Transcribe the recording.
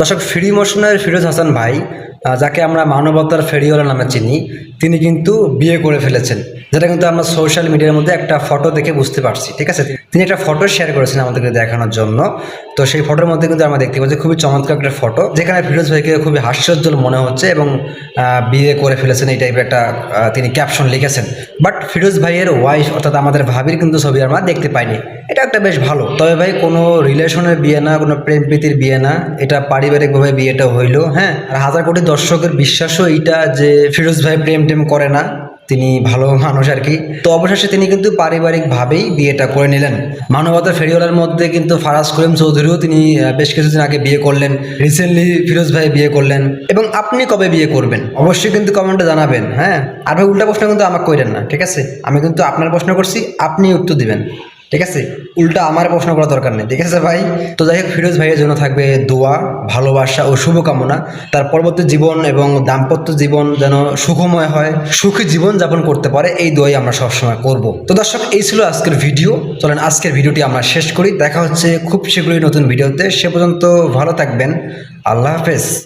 দর্শক ফ্রি মোশনের ফিরোজ হাসান ভাই যাকে আমরা মানবতার ফেরিওয়ালা নামে চিনি, তিনি কিন্তু বিয়ে করে ফেলেছেন, যেটা কিন্তু আমরা সোশ্যাল মিডিয়ার মধ্যে একটা ফটো দেখে বুঝতে পারছি, ঠিক আছে? তিনি একটা ফটো শেয়ার করেছেন আমাদেরকে দেখানোর জন্য। তো সেই ফটোর মধ্যে কিন্তু আমরা দেখতে পাচ্ছি খুবই চমৎকার একটা ফটো যেখানে ফিরোজ ভাইকে খুবই হাস্যোজ্জ্বল মনে হচ্ছে এবং বিয়ে করে ফেলেছেন এই টাইপের একটা তিনি ক্যাপশন লিখেছেন। বাট ফিরোজ ভাইয়ের ওয়াইফ অর্থাৎ আমাদের ভাবির কিন্তু ছবি আমরা দেখতে পাইনি। এটা একটা বেশ ভালো। তবে ভাই কোনো রিলেশনের বিয়ে না, কোনো প্রেম প্রীতির বিয়ে না, এটা পারিবারিকভাবে বিয়েটা হইল হ্যাঁ? আর হাজার কোটি দর্শকের বিশ্বাসও এইটা যে ফিরোজ ভাই প্রেম টেম করে না। তিনি ভালো মানুষ আর কি। তো অবশেষে তিনি কিন্তু পারিবারিকভাবেই বিয়েটা করে নিলেন। মানবতার ফেরিওয়ালার মধ্যে কিন্তু ফারাজ করিম চৌধুরীও তিনি বেশ কিছুদিন আগে বিয়ে করলেন। রিসেন্টলি ফিরোজ ভাই বিয়ে করলেন। এবং আপনি কবে বিয়ে করবেন? অবশ্যই কিন্তু কমেন্টে জানাবেন হ্যাঁ? আর ভাই উল্টা প্রশ্ন কিন্তু আমাকে কইরেন না, ঠিক আছে? আমি কিন্তু আপনার প্রশ্ন করছি আপনি উত্তর দিবেন। ঠিক আছে? উল্টা আমার প্রশ্ন করা দরকার নেই, ঠিক আছে ভাই? তো যাই হোক, ফিরোজ ভাইয়ের জন্য থাকবে দোয়া, ভালোবাসা ও শুভকামনা। তার পরবর্তী জীবন এবং দাম্পত্য জীবন যেন সুখময় হয়, সুখী জীবন যাপন করতে পারে, এই দোয়াই আমরা সবসময় করব। তো দর্শক, এই ছিল আজকের ভিডিও। চলেন, আজকের ভিডিওটি আমরা শেষ করি। দেখা হচ্ছে খুব শীঘ্রই নতুন ভিডিওতে। সে পর্যন্ত ভালো থাকবেন। আল্লাহ হাফেজ।